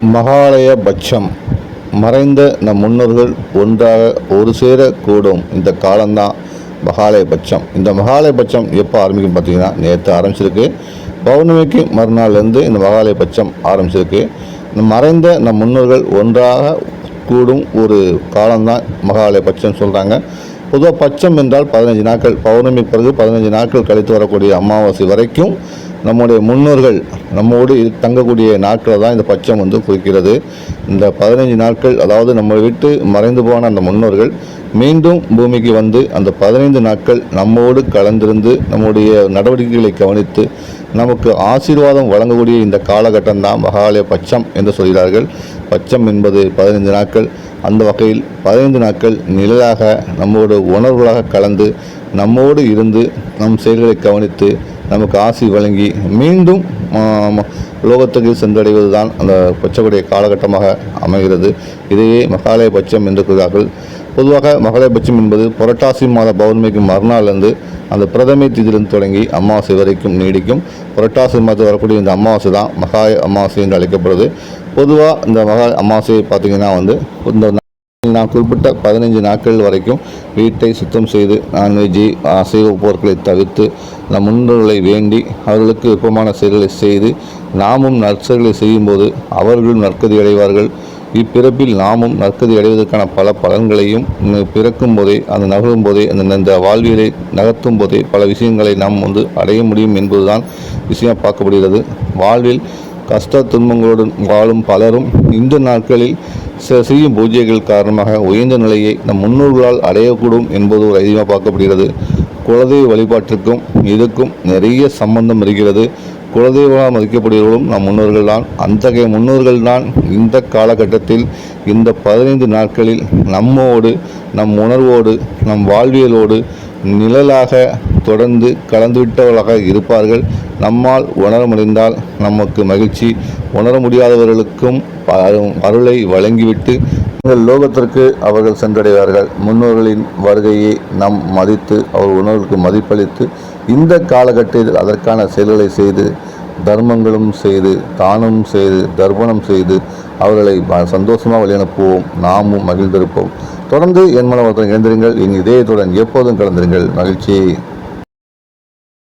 மகாலய பட்சம். மறைந்த நம் முன்னோர்கள் ஒன்றாக ஒரு சேர கூடும். இந்த காலம்தான் மகாலய பட்சம். இந்த மகாலய பட்சம் எப்போ ஆரம்பிக்கும் பார்த்தீங்கன்னா நேற்று ஆரம்பிச்சிருக்கு. பௌர்ணமிக்கு மறுநாள்லேருந்து இந்த மகாலய பட்சம் ஆரம்பிச்சிருக்கு. மறைந்த நம் முன்னோர்கள் ஒன்றாக கூடும் ஒரு காலம்தான் மகாலய பட்சம் சொல்கிறாங்க பொதுவாக பட்சம் என்றால் பதினஞ்சு நாட்கள் பௌர்ணமி பிறகு பதினஞ்சு நாட்கள் கழித்து வரக்கூடிய அமாவாசை வரைக்கும் நம்முடைய முன்னோர்கள் நம்மோடு தங்கக்கூடிய நாட்களை தான் இந்த பட்சம் வந்து குறிக்கிறது. இந்த பதினஞ்சு நாட்கள் அதாவது நம்ம விட்டு மறைந்து போன அந்த முன்னோர்கள் மீண்டும் பூமிக்கு வந்து அந்த பதினைந்து நாட்கள் நம்மோடு கலந்திருந்து நம்முடைய நடவடிக்கைகளை கவனித்து நமக்கு ஆசீர்வாதம் வழங்கக்கூடிய இந்த காலகட்டம் தான் மகாலய பட்சம் என்று சொல்கிறார்கள். பட்சம் என்பது பதினைந்து நாட்கள் அந்த வகையில் பதினைந்து நாட்கள் நிழலாக நம்மோடு உணர்வுகளாக கலந்து நம்மோடு இருந்து நம் செயல்களை கவனித்து நமக்கு ஆசி வழங்கி மீண்டும் லோகத்துக்கு சென்றடைவது தான் அந்த பச்சைக்குடைய காலகட்டமாக அமைகிறது. இதையே மகாலய பட்சம் என்று கூறுகிறார்கள் பொதுவாக மகாலய பட்சம் என்பது புரட்டாசி மாத பௌர்ணமிக்கு மறுநாள்லேருந்து அந்த பிரதமை திதிலிருந்து தொடங்கி அமாவாசை வரைக்கும் நீடிக்கும். புரட்டாசி மாதத்தில் வரக்கூடிய இந்த அமாவாசை தான் மகாய அமாவாசை என்று அழைக்கப்படுது. பொதுவாக இந்த மகா அமாவாசையை பார்த்திங்கன்னா வந்து இந்த நான் குறிப்பிட்ட பதினைஞ்சு நாட்கள் வரைக்கும் வீட்டை சுத்தம் செய்து நான்வெஜ்ஜி அசைவ பொருட்களை தவிர்த்து நம் முன்னோர்களை வேண்டி அவர்களுக்கு விருப்பமான செயல்களை செய்து நாமும் நற்செயல்களை செய்யும்போது அவர்களும் நற்கதி அடைவார்கள். இப்பிறப்பில் நாமும் நற்கதி அடைவதற்கான பல பலன்களையும் பிறக்கும் போதே அந்த நகரும் போதே அந்த இந்த வாழ்வியலை நகர்த்தும் போதே பல விஷயங்களை நாம் வந்து அடைய முடியும் என்பதுதான் விஷயம் பார்க்கப்படுகிறது. வாழ்வில் கஷ்ட துன்பங்களுடன் வாழும் பலரும் இந்த நாட்களில் செய்யும் பூஜைகள் காரணமாக உயர்ந்த நிலையை நம் முன்னோர்களால் அடையக்கூடும் என்பது ஒரு அதிகமாக பார்க்கப்படுகிறது. குலதெய்வ வழிபாட்டிற்கும் இதுக்கும் நிறைய சம்பந்தம் இருக்கிறது. குலதெய்வமாக மதிக்கப்படுகிறவர்களும் நம் முன்னோர்கள் தான் அத்தகைய முன்னோர்கள் தான் இந்த காலகட்டத்தில் இந்த பதினைந்து நாட்களில் நம்மோடு நம் உணர்வோடு நம் வாழ்வியலோடு நிழலாக தொடர்ந்து கலந்துவிட்டவர்களாக இருப்பார்கள். நம்மால் உணர முடிந்தால் நமக்கு மகிழ்ச்சி. உணர முடியாதவர்களுக்கும் அரு- அருளை வழங்கிவிட்டு எங்கள் லோகத்திற்கு அவர்கள் சென்றடைவார்கள். முன்னோர்களின் வருகையை நாம் மதித்து அவர் உணர்வுக்கு மதிப்பளித்து இந்த காலகட்டத்தில் அதற்கான செயல்களை செய்து தர்மங்களும் செய்து தானும் செய்து தர்ப்பணம் செய்து அவர்களை சந்தோஷமாக வழி அனுப்புவோம் நாமும் மகிழ்ந்திருப்போம். தொடர்ந்து என் மனவர்த்தம் இணைந்திருங்கள். என் இதயத்துடன் எப்போதும் கலந்திருங்கள். மகிழ்ச்சியை